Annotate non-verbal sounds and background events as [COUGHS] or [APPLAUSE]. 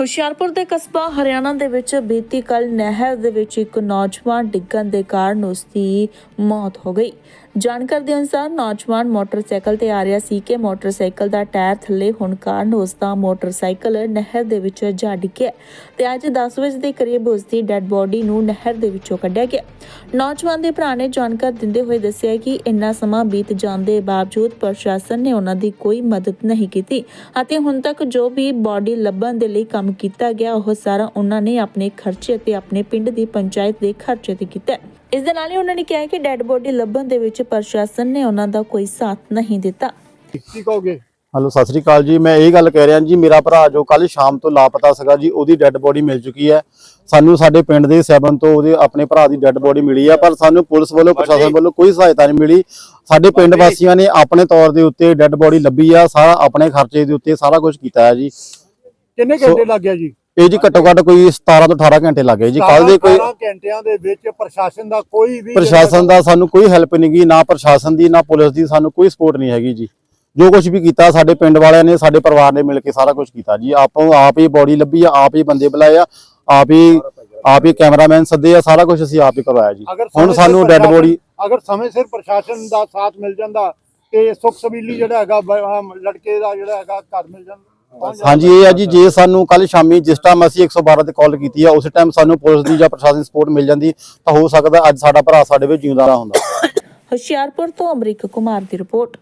ਹੁਸ਼ਿਆਰਪੁਰ ਦੇ ਕਸਬਾ ਹਰਿਆਣਾ ਦੇ ਵਿੱਚ ਬੀਤੀ ਕੱਲ ਨਹਿਰ ਦੇ ਵਿੱਚ ਇੱਕ ਨੌਜਵਾਨ ਡਿੱਗਣ ਦੇ ਕਾਰਨ ਉਸ ਦੀ ਮੌਤ ਹੋ ਗਈ। ਜਾਣਕਾਰੀ ਦੇ ਅਨੁਸਾਰ ਨੌਜਵਾਨ ਮੋਟਰਸਾਈਕਲ ਤੇ ਆ ਰਿਹਾ ਸੀ ਕਿ ਮੋਟਰਸਾਈਕਲ ਦਾ ਟਾਇਰ ਥੱਲੇ ਹੋਣ ਕਾਰਨ ਉਸ ਦਾ ਮੋਟਰਸਾਈਕਲ ਨਹਿਰ ਦੇ ਵਿੱਚ ਜਾ ਡਿੱਗਿਆ ਤੇ ਅੱਜ 10 ਵਜੇ ਦੇ ਕਰੀਬ ਉਸ ਦੀ ਡੈੱਡ ਬੋਡੀ ਨੂੰ ਨਹਿਰ ਦੇ ਵਿੱਚੋਂ ਕੱਢਿਆ ਗਿਆ। ਨੌਜਵਾਨ ਦੇ ਭਰਾ ਨੇ ਜਾਣਕਾਰੀ ਦਿੰਦੇ ਹੋਏ ਦੱਸਿਆ ਕਿ ਇੰਨਾ ਸਮਾਂ ਬੀਤ ਜਾਣ ਦੇ ਬਾਵਜੂਦ ਪ੍ਰਸ਼ਾਸਨ ਨੇ ਉਹਨਾਂ ਦੀ ਕੋਈ ਮਦਦ ਨਹੀਂ ਕੀਤੀ ਅਤੇ ਹੁਣ ਤੱਕ ਜੋ ਵੀ ਬੋਡੀ ਲੱਭਣ ਦੇ ਲਈ ਕੰਮ ਕੀਤਾ ਗਿਆ ਉਹ ਸਾਰਾ ਉਹਨਾਂ ਨੇ ਆਪਣੇ ਖਰਚੇ ਅਤੇ ਆਪਣੇ ਪਿੰਡ ਦੀ ਪੰਚਾਇਤ ਦੇ ਖਰਚੇ ਤੇ ਕੀਤਾ। ਹੈ। ਇਸ ਦੇ ਨਾਲ ਹੀ ਉਹਨਾਂ ਨੇ ਕਿਹਾ ਕਿ ਡੈੱਡ ਬੋਡੀ ਲੱਭਣ ਦੇ ਵਿੱਚ ਪ੍ਰਸ਼ਾਸਨ ਨੇ ਉਹਨਾਂ ਦਾ ਕੋਈ ਸਾਥ ਨਹੀਂ ਦਿੱਤਾ। ਕੀ ਕਹੋਗੇ? ਹੈਲੋ ਸਤਿ ਸ੍ਰੀ ਅਕਾਲ ਜੀ। ਮੈਂ ਇਹ ਗੱਲ ਕਹਿ ਰਿਹਾ ਜੀ ਮੇਰਾ ਭਰਾ ਜੋ ਕੱਲ ਸ਼ਾਮ ਤੋਂ ਲਾਪਤਾ ਸੀਗਾ ਜੀ ਉਹਦੀ ਡੈੱਡ ਬੋਡੀ ਮਿਲ ਚੁੱਕੀ ਹੈ। ਸਾਨੂੰ ਸਾਡੇ ਪਿੰਡ ਦੇ ਸੈਵਨ ਤੋਂ ਉਹਦੇ ਆਪਣੇ ਭਰਾ ਦੀ ਡੈੱਡ ਬੋਡੀ ਮਿਲੀ ਆ ਪਰ ਸਾਨੂੰ ਪੁਲਿਸ ਵੱਲੋਂ ਪ੍ਰਸ਼ਾਸਨ ਵੱਲੋਂ ਕੋਈ ਸਹਾਇਤਾ ਨਹੀਂ ਮਿਲੀ। ਸਾਡੇ ਪਿੰਡ ਵਾਸੀਆਂ ਨੇ ਆਪਣੇ ਤੌਰ ਦੇ ਉੱਤੇ ਡੈੱਡ ਬੋਡੀ ਲੱਭੀ ਆ ਸਾਰਾ ਆਪਣੇ ਖਰਚੇ ਦੇ ਉੱਤੇ ਸਾਰਾ ਕੁਝ ਕੀਤਾ ਹੈ ਜੀ। ਕਿੰਨੇ ਘੰਟੇ ਲੱਗ ਗਿਆ ਜੀ? ਇਹ ਜੀ ਘੱਟੋ ਘੱਟ ਕੋਈ 17 ਤੋਂ 18 ਘੰਟੇ ਲੱਗੇ ਜੀ। ਕੱਲ ਦੇ ਕੋਈ 18 ਘੰਟਿਆਂ ਦੇ ਵਿੱਚ ਪ੍ਰਸ਼ਾਸਨ ਦਾ ਕੋਈ ਵੀ ਪ੍ਰਸ਼ਾਸਨ ਦਾ ਸਾਨੂੰ ਕੋਈ ਹੈਲਪ ਨਹੀਂ ਗਈ ਨਾ ਪ੍ਰਸ਼ਾਸਨ ਦੀ ਨਾ ਪੁਲਿਸ ਦੀ ਸਾਨੂੰ ਕੋਈ ਸਪੋਰਟ ਨਹੀਂ ਹੈਗੀ ਜੀ। ਜੋ ਕੁਝ ਵੀ ਕੀਤਾ ਸਾਡੇ ਪਿੰਡ ਵਾਲਿਆਂ ਨੇ ਸਾਡੇ ਪਰਿਵਾਰ ਨੇ ਮਿਲ ਕੇ ਸਾਰਾ ਕੁਝ ਕੀਤਾ ਜੀ। ਆਪੋਂ ਆਪ ਹੀ ਬੋਡੀ ਲੱਭੀ ਆ ਆਪ ਹੀ ਬੰਦੇ ਬੁਲਾਏ ਆ ਆਪ ਹੀ ਆਪ ਹੀ ਕੈਮਰਾਮੈਨ ਸੱਦੇ ਆ ਸਾਰਾ ਕੁਝ ਅਸੀਂ ਆਪ ਹੀ ਕਰਵਾਇਆ ਜੀ। ਹੁਣ ਸਾਨੂੰ ਡੈੱਡ ਬੋਡੀ ਅਗਰ ਸਮੇਂ ਸਿਰ ਪ੍ਰਸ਼ਾਸਨ ਦਾ ਸਾਥ ਮਿਲ ਜਾਂਦਾ ਤੇ ਸੁਖ ਸਬੀਲੀ ਜਿਹੜਾ ਹੈਗਾ ਲੜਕੇ ਦਾ ਜਿਹੜਾ ਹੈਗਾ ਘਰ ਮਿਲ ਜਾਂਦਾ। ਹਾਂਜੀ। ਇਹ ਆ ਜੀ ਜੇ ਸਾਨੂੰ ਕੱਲ ਸ਼ਾਮੀ ਜਿਸ ਟਾਈਮ ਅਸੀਂ 112 ਤੇ ਕਾਲ ਕੀਤੀ ਆ ਉਸ ਟਾਈਮ ਸਾਨੂੰ ਪੁਲਿਸ ਦੀ ਜਾਂ ਪ੍ਰਸ਼ਾਸਨ ਸਪੋਰਟ ਮਿਲ ਜਾਂਦੀ ਤਾਂ ਹੋ ਸਕਦਾ ਅੱਜ ਸਾਡਾ ਭਰਾ ਸਾਡੇ ਵਿੱਚ ਜਿਉਂਦਾ ਨਾ ਹੁੰਦਾ। [COUGHS] ਹੁਸ਼ਿਆਰਪੁਰ ਤੋਂ ਅਮਰੀਕ ਕੁਮਾਰ ਦੀ ਰਿਪੋਰਟ